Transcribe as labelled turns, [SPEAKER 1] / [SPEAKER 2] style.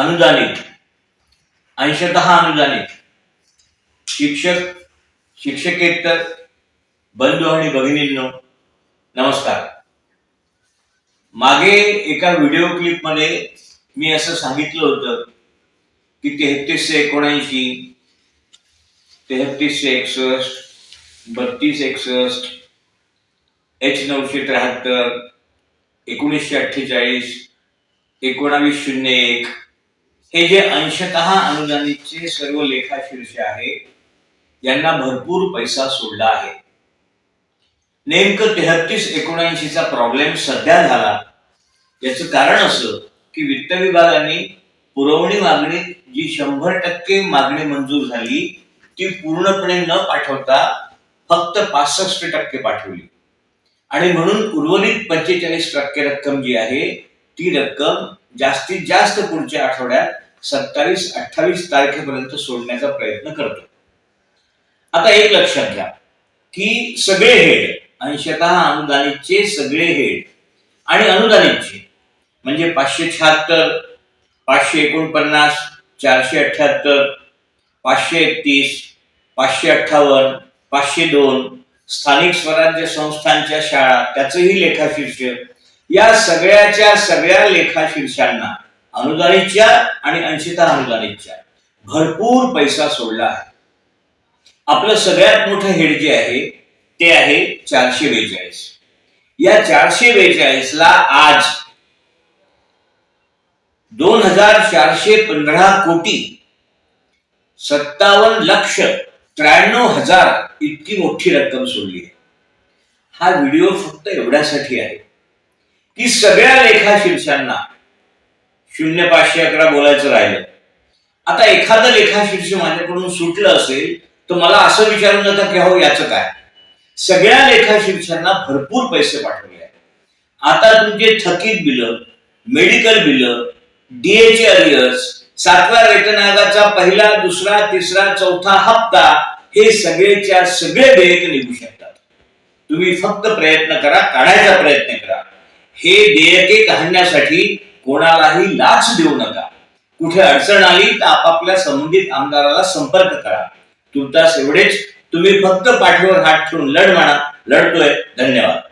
[SPEAKER 1] अनुदानित. अंशत अनुदानित. शिक्षक शिक्षकेतर बंधू आणि भगिनींनो नमस्कार. मागे एका व्हिडिओ क्लिपमध्ये मी असं सांगितलं होतं की तेहतीसशे एकोणऐंशी तेहतीसशे एकसष्ट बत्तीस एकसष्ट एच नऊशे त्र्याहत्तर एकोणीसशे अठ्ठेचाळीस एकोणावीस शून्य एक हे जे अंशतः अनुदानितचे सर्व लेखाशीर्ष आहे यांना भरपूर पैसा सोडला आहे. नेमकं तेहतीस एकोणऐंशीचा प्रॉब्लेम सध्या झाला. याचं कारण असं की वित्त विभागाने पुरवणी मागणीत जी शंभर टक्के मागणी मंजूर झाली ती पूर्णपणे न पाठवता फक्त पासष्ट टक्के पाठवली. आणि म्हणून उर्वरित पंचेचाळीस टक्के रक्कम जी आहे ती रक्कम जास्तीत जास्त पुढच्या आठवड्यात सत्तावीस अठ्ठावीस तारखेपर्यंत सोडण्याचा प्रयत्न करतो. आता एक लक्षात घ्या की सगळे हेड अंशतः अनुदानितचे सगळे हेड आणि अनुदानितचे म्हणजे पाचशे शहात्तर पाचशे एकोणपन्नास चारशे अठ्याहत्तर पाचशे एकतीस पाचशे अठ्ठावन्न पाचशे दोन स्थानिक स्वराज्य संस्थांच्या शाळा त्याचंही लेखाशीर्ष या सगळ्याच्या सगळ्या लेखाशीर्षांना अनुदानितच्या आणि अंशिता चार भरपूर पैसा सोडला आहे. आपलं सगळ्यात मोठं हेड जे आहे ते आहे चारशे बेचाळीस. या चारशे बेचाळीस ला आज दोन हजार चारशे पंधरा कोटी सत्तावन्न लक्ष त्र्याण्णव हजार इतकी मोठी रक्कम सोडली आहे. हा व्हिडिओ फक्त एवढ्यासाठी आहे की सगळ्या लेखाशीर्षांना शून्य पाचशे अकरा बोलायचं राहिलं. आता एखादं लेखाशीर्ष माझ्याकडून सुटलं असेल तर मला असं विचारून जातं की हो याचं काय? सगळ्या लेखाशीर्षांना भरपूर पैसे पाठवले आहेत. आता तुमचे थकीत बिलं मेडिकल बिलं डीएचे अरियर्स सातव्या वेतन आयोगाचा पहिला दुसरा तिसरा चौथा हप्ता हे सगळेच्या सगळे देयक निघू शकतात. तुम्ही फक्त प्रयत्न करा काढायचा प्रयत्न करा. हे देयके काढण्यासाठी कोणालाही लाच देऊ नका. कुठे अडचण आली तर आपापल्या संबंधित आमदाराला संपर्क करा. तुर्तास एवढेच तुम्ही फक्त पाठीवर हात ठेवून लढ म्हणा लढतोय. धन्यवाद.